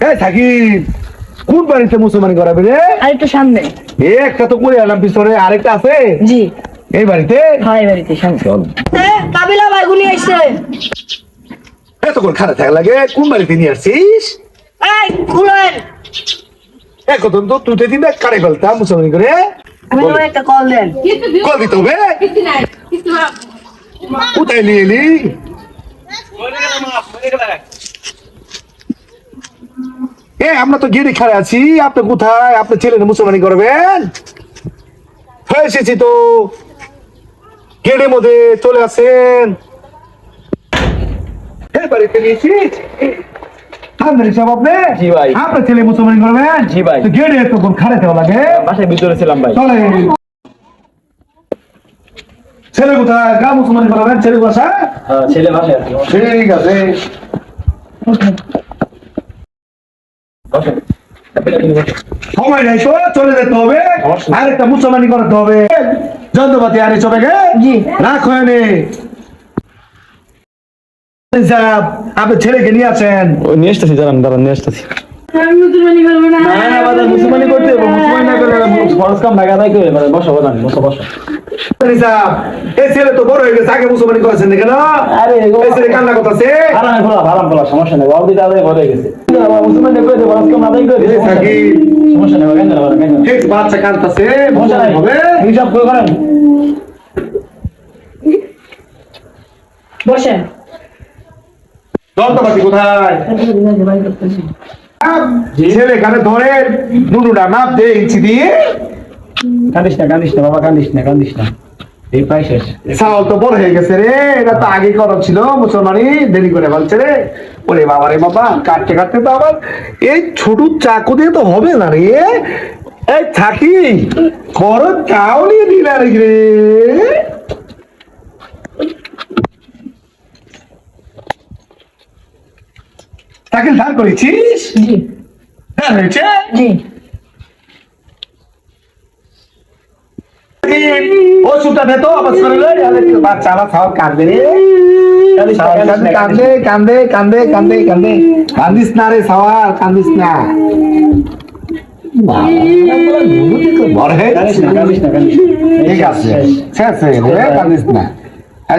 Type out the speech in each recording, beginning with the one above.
এই থাকি কোন বাড়িতে মুসলমানি করাবে রে? আর সামনে। এ একটা তো করে আনলাম পিছনে আরেকটা আছে? জি। এই বাড়িতে? হয় বাড়িতে সামনে। চল। কাবিলা ভাই গুনি এতক্ষণ খারাপ থাকা লাগে কোন বাড়িতে নিয়ে আসছিস? এই খুলেন এখন তো তুই দিন কারে ফেলতাম মুসলমানি করে? আমি একটা কল দেন। কল দিতে হবে? কোথায় নিয়ে এলি? আমরা তো গিয়ে খারে আছি। আপনি কোথায়? আপনি ছেলে মুসলমানি করবেন হয়ে এসেছি তো। গেটের মধ্যে চলে আসেন। বাড়িতে নিয়েছি। আপনার ছেলে মুসলমানি করবেন জি ভাই। তো দেওয়া লাগে। বাসায় ভিতরে ছিলাম ভাই। চলে ছেলে কোথায়? গা মুসলমানি করবেন ছেলে বাসা হ্যাঁ, ছেলে বাসায় ঠিক আছে। সময় নাই তো চলে যেতে হবে। অবশ্যই। আর একটা মুসলমানি করতে হবে। যন্ত্রপাতি আরে চলে গে? জি। রাখো এনে সাহেব, আপনার ছেলেকে নিয়ে আসেন। ও নিয়ে আসতেছি দাঁড়ান দাঁড়ান নিয়ে আসতেছি। আমি মুসলমানি করব না। না না বাদা মুসলমানি করতে হবে মুসলমানি না করলে ফরজ কাম মানে বসো বাদান বসো বসো। সাহেব, এই ছেলে তো বড় হয়ে গেছে আগে মুসলমানি করেছেন কেন আরে এই ছেলে কান্না করতেছে। আরামে খোলা আরাম খোলা সমস্যা নেই বাবু দিতে আদায় ভরে গেছে। মুসলমানি করে ফরজ কাম আদায় করে থাকি। সমস্যা নেই কেন কেন? ঠিক বাচ্চা কাঁদতেছে সমস্যা নাই। হবে। হিসাব করে করেন। বসেন। কোথায়? ছেলে এখানে ধরে নুনুটা মাপ দিয়ে ইঞ্চি দিয়ে। কান্দিস না কান্দিস না বাবা কান্দিস না কান্দিস না। এই প্রায় শেষ। চাউল তো বড় হয়ে গেছে রে এটা তো আগে করা ছিল মুসলমানি দেরি করে ফেলছে রে। ওরে বাবা রে বাবা কাটতে কাটতে তো আবার এই ছোট চাকু দিয়ে তো হবে না রে। এই থাকি কর চাও নিয়ে দিলা রে। করেছিস? হ্যাঁ হয়েছে?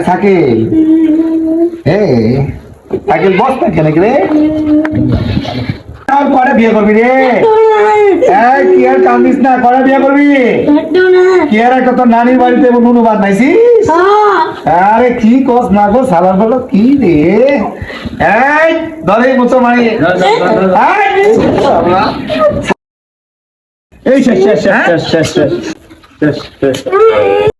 থাকে সাইকেল বসতে কেন রে পরে বিয়ে করবি রে কি আর কান্দিস না পরে বিয়ে করবি কি আর একটা তোর নানির বাড়িতে নুনু বাদ নাইছিস আরে কি কস না কর সালার বলো কি রে এই ধরে মুছো মারি এই শেষ শেষ শেষ শেষ শেষ